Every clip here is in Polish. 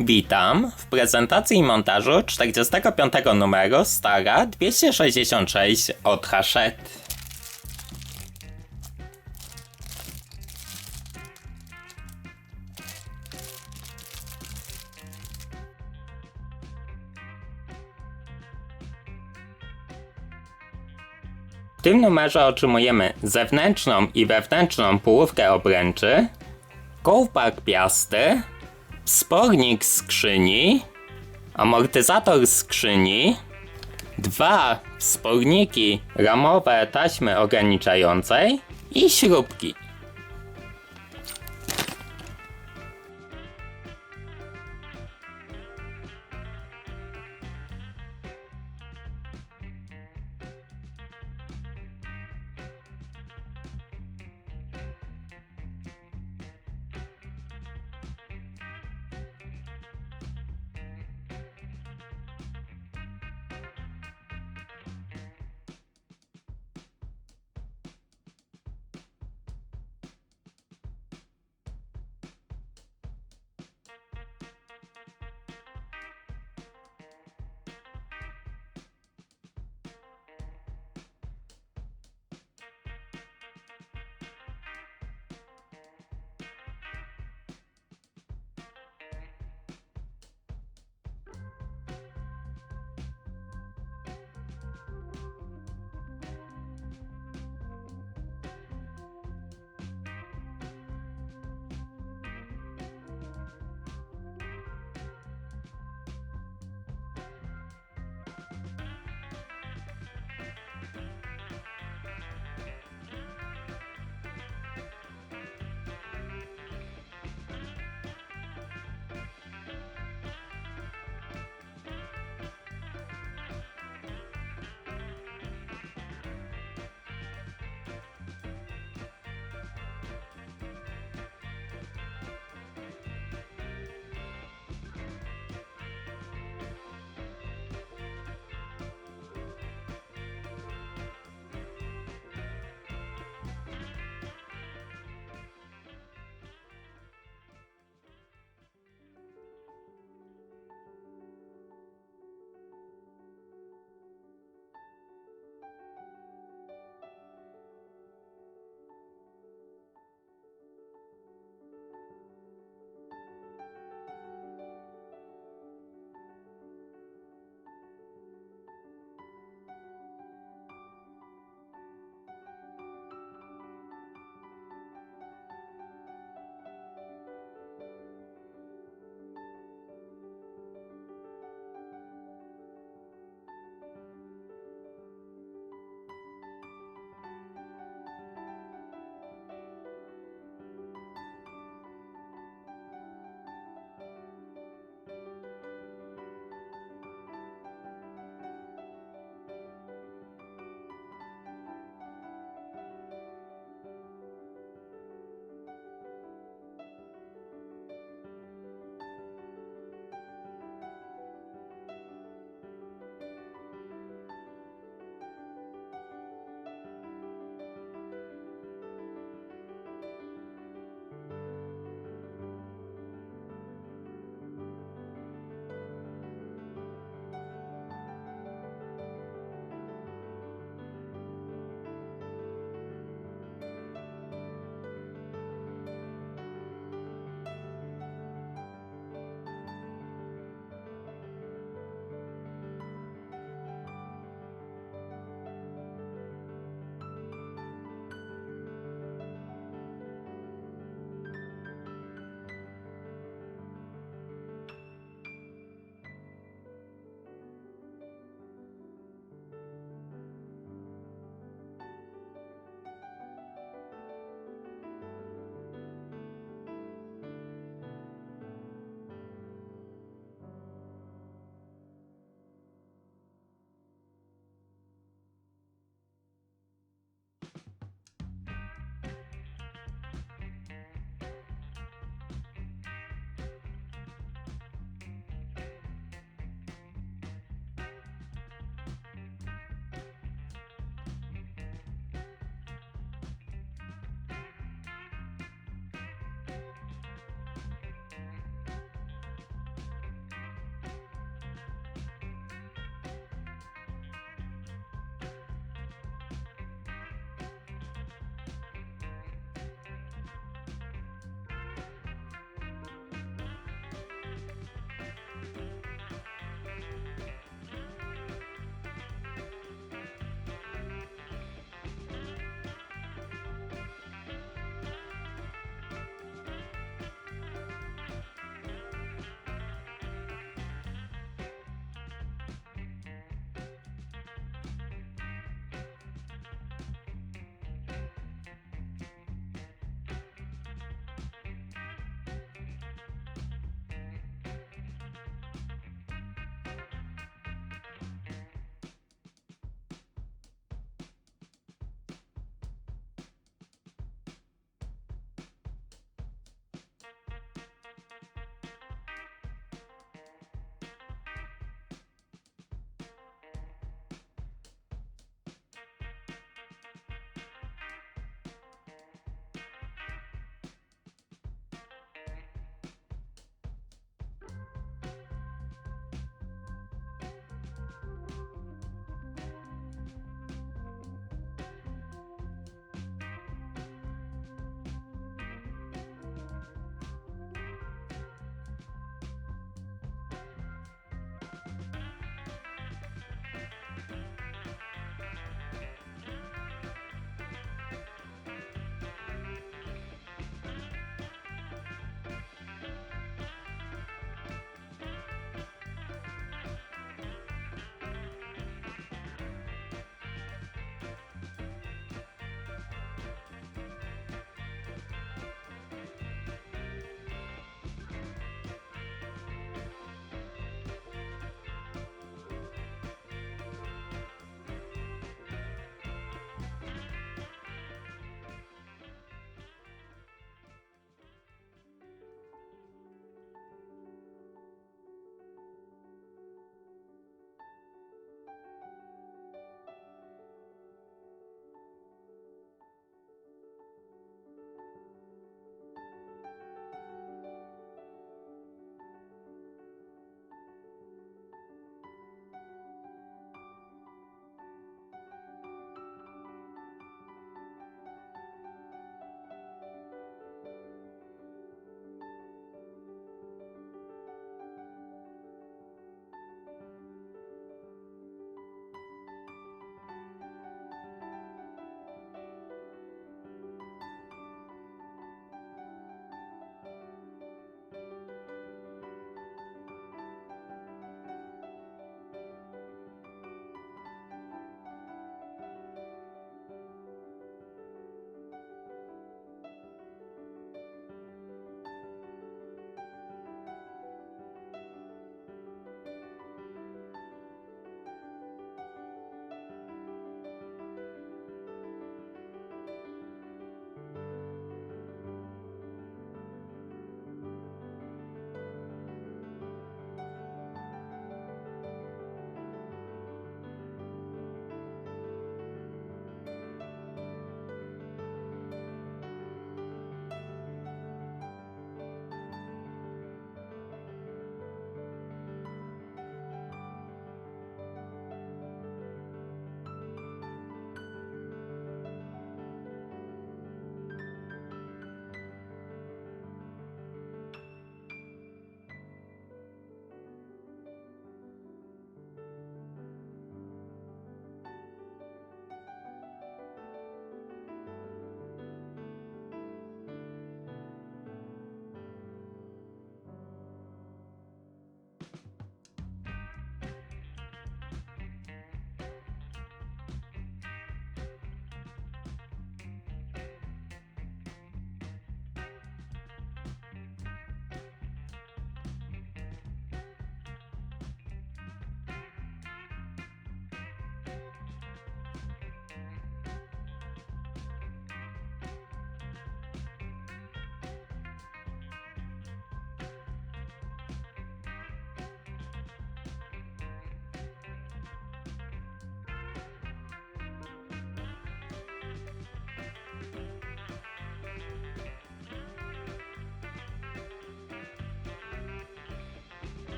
Witam w prezentacji i montażu 45 numeru Stara 266 od Hachette. W tym numerze otrzymujemy zewnętrzną i wewnętrzną połówkę obręczy, kołpak piasty, spornik skrzyni, amortyzator skrzyni, dwa sporniki ramowe taśmy ograniczającej i śrubki.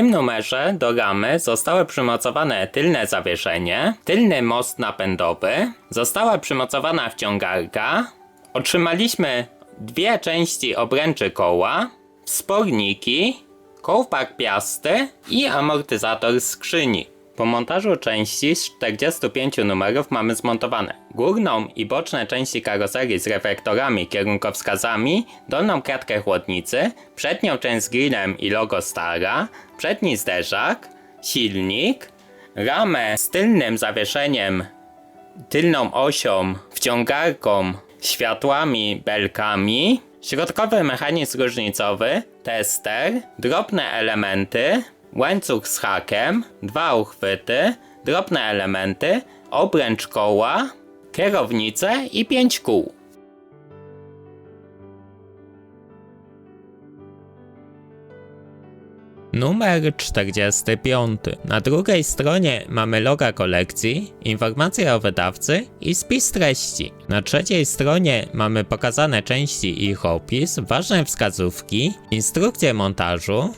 Tym numerze do ramy zostało przymocowane tylne zawieszenie, tylny most napędowy, została przymocowana wciągarka, otrzymaliśmy dwie części obręczy koła, sporniki, kołpak piasty i amortyzator skrzyni. Po montażu części z 45 numerów mamy zmontowane górną i boczne części karoserii z reflektorami, kierunkowskazami, dolną kratkę chłodnicy, przednią część z grillem i logo Stara, przedni zderzak, silnik, ramę z tylnym zawieszeniem, tylną osią, wciągarką, światłami, belkami, środkowy mechanizm różnicowy, tester, drobne elementy, łańcuch z hakiem, dwa uchwyty, drobne elementy, obręcz koła, kierownicę i pięć kół. Numer 45. Na drugiej stronie mamy loga kolekcji, informacje o wydawcy i spis treści. Na trzeciej stronie mamy pokazane części i ich opis, ważne wskazówki, instrukcje montażu,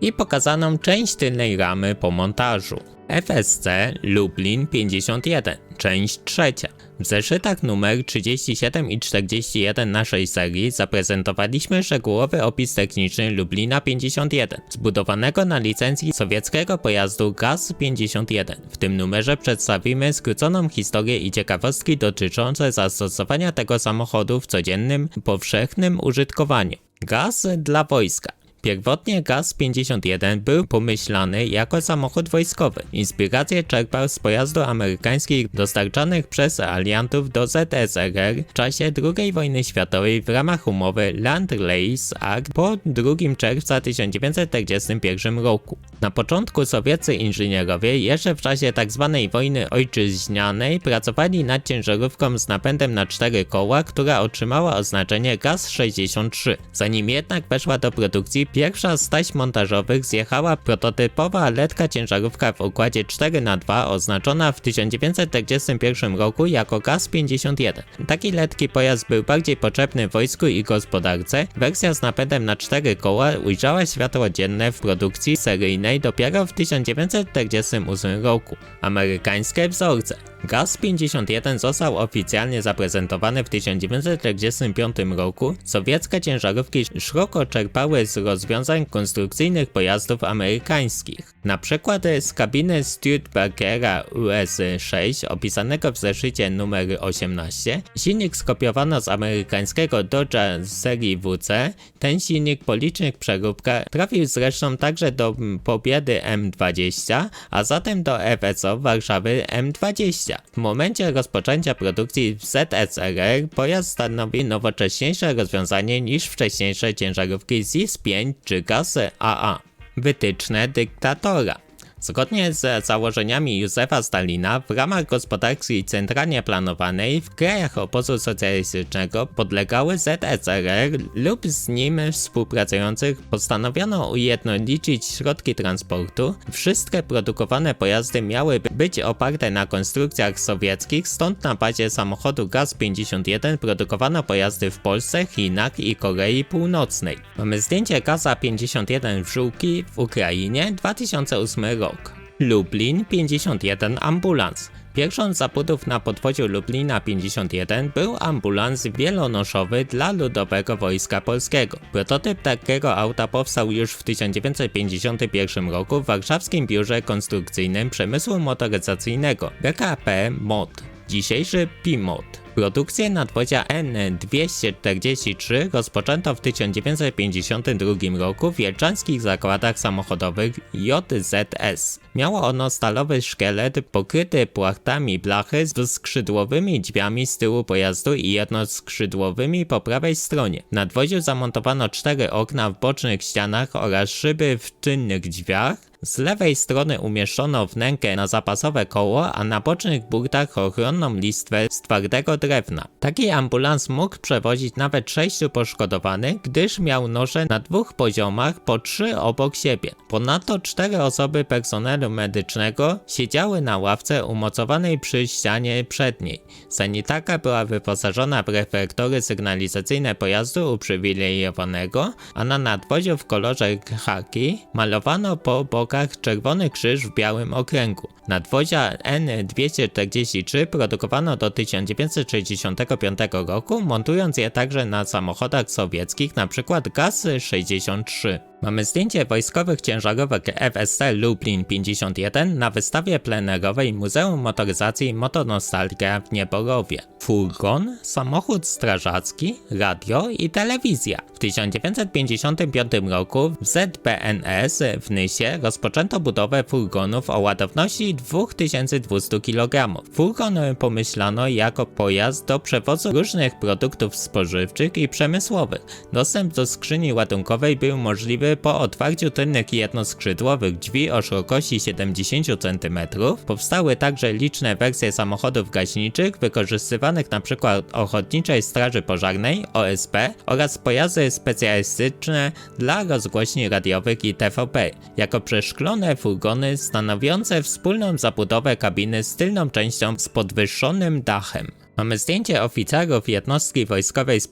i pokazaną część tylnej ramy po montażu. FSC Lublin 51, część trzecia. W zeszytach numer 37 i 41 naszej serii zaprezentowaliśmy szczegółowy opis techniczny Lublina 51, zbudowanego na licencji sowieckiego pojazdu GAZ-51. W tym numerze przedstawimy skróconą historię i ciekawostki dotyczące zastosowania tego samochodu w codziennym, powszechnym użytkowaniu. Gaz dla wojska. Pierwotnie GAZ-51 był pomyślany jako samochód wojskowy. Inspirację czerpał z pojazdów amerykańskich dostarczanych przez aliantów do ZSRR w czasie II wojny światowej w ramach umowy Land-Lease Act po 2 czerwca 1941 roku. Na początku sowieccy inżynierowie jeszcze w czasie tzw. wojny ojczyźnianej pracowali nad ciężarówką z napędem na cztery koła, która otrzymała oznaczenie GAZ-63. Zanim jednak weszła do produkcji, pierwsza z taśm montażowych zjechała prototypowa letka ciężarówka w układzie 4x2 oznaczona w 1941 roku jako GAZ-51. Taki letki pojazd był bardziej potrzebny wojsku i gospodarce. Wersja z napędem na cztery koła ujrzała światło dzienne w produkcji seryjnej dopiero w 1948 roku. Amerykańskie wzorce GAZ-51 został oficjalnie zaprezentowany w 1945 roku. Sowieckie ciężarówki szeroko czerpały z rozwiązań konstrukcyjnych pojazdów amerykańskich. Na przykład z kabiny Studebaker'a US-6 opisanego w zeszycie numer 18, silnik skopiowano z amerykańskiego Dodge'a z serii WC. Ten silnik po licznych przeróbkach trafił zresztą także do Pobiedy M20, a zatem do FSO Warszawy M20. W momencie rozpoczęcia produkcji w ZSRR pojazd stanowi nowocześniejsze rozwiązanie niż wcześniejsze ciężarówki ZIS-5 czy GASy AA. Wytyczne dyktatora. Zgodnie z założeniami Józefa Stalina, w ramach gospodarki centralnie planowanej w krajach obozu socjalistycznego podlegały ZSRR lub z nim współpracujących postanowiono ujednolicić środki transportu. Wszystkie produkowane pojazdy miały być oparte na konstrukcjach sowieckich, stąd na bazie samochodu GAZ-51 produkowano pojazdy w Polsce, Chinach i Korei Północnej. Mamy zdjęcie GAZa-51 w Żółki w Ukrainie 2008 rok. Lublin 51 ambulans. Pierwszą z zabudów na podwoziu Lublina 51 był ambulans wielonoszowy dla Ludowego Wojska Polskiego. Prototyp takiego auta powstał już w 1951 roku w warszawskim biurze konstrukcyjnym przemysłu motoryzacyjnego BKP MOT, dzisiejszy PIMOT. Produkcję nadwozia N243 rozpoczęto w 1952 roku w wielczanskich zakładach samochodowych JZS. Miało ono stalowy szkielet pokryty płachtami blachy z skrzydłowymi drzwiami z tyłu pojazdu i jednoskrzydłowymi po prawej stronie. W nadwoziu zamontowano cztery okna w bocznych ścianach oraz szyby w tylnych drzwiach. Z lewej strony umieszczono wnękę na zapasowe koło, a na bocznych burtach ochronną listwę z twardego drewna. Taki ambulans mógł przewozić nawet sześciu poszkodowanych, gdyż miał nosze na dwóch poziomach, po trzy obok siebie. Ponadto cztery osoby personelu medycznego siedziały na ławce umocowanej przy ścianie przedniej. Sanitarka była wyposażona w reflektory sygnalizacyjne pojazdu uprzywilejowanego, a na nadwoziu w kolorze khaki malowano po bokach czerwony krzyż w białym okręgu. Nadwozia N243 produkowano do 1965 roku, montując je także na samochodach sowieckich, np. GAZ-63. Mamy zdjęcie wojskowych ciężarówek FSC Lublin 51 na wystawie plenerowej Muzeum Motoryzacji Motonostalgia w Nieborowie. Furgon, samochód strażacki, radio i telewizja. W 1955 roku w ZBNS w Nysie rozpoczęto budowę furgonów o ładowności 2200 kg. Furgon pomyślano jako pojazd do przewozu różnych produktów spożywczych i przemysłowych. Dostęp do skrzyni ładunkowej był możliwy po otwarciu tylnych jednoskrzydłowych drzwi o szerokości 70 cm. Powstały także liczne wersje samochodów gaśniczych wykorzystywanych np. Ochotniczej Straży Pożarnej OSP oraz pojazdy specjalistyczne dla rozgłośni radiowych i TVP, jako przeszklone furgony stanowiące wspólną zabudowę kabiny z tylną częścią z podwyższonym dachem. Mamy zdjęcie oficerów jednostki wojskowej z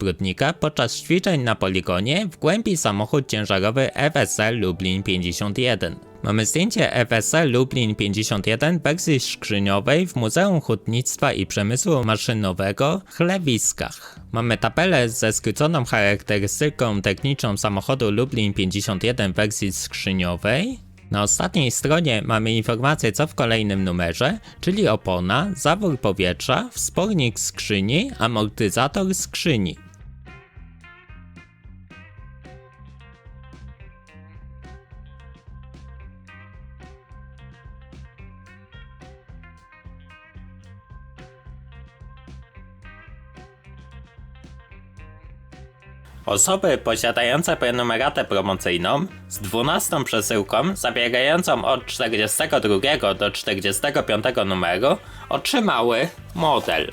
podczas ćwiczeń na poligonie w głębi samochód ciężarowy FSL Lublin 51. Mamy zdjęcie FSL Lublin 51 w wersji skrzyniowej w Muzeum Hutnictwa i Przemysłu Maszynowego w Chlewiskach. Mamy tabelę ze skróconą charakterystyką techniczną samochodu Lublin 51 w wersji skrzyniowej. Na ostatniej stronie mamy informację co w kolejnym numerze, czyli opona, zawór powietrza, wspornik skrzyni, amortyzator skrzyni. Osoby posiadające prenumeratę promocyjną z 12 przesyłką zawierającą od 42 do 45 numeru otrzymały model.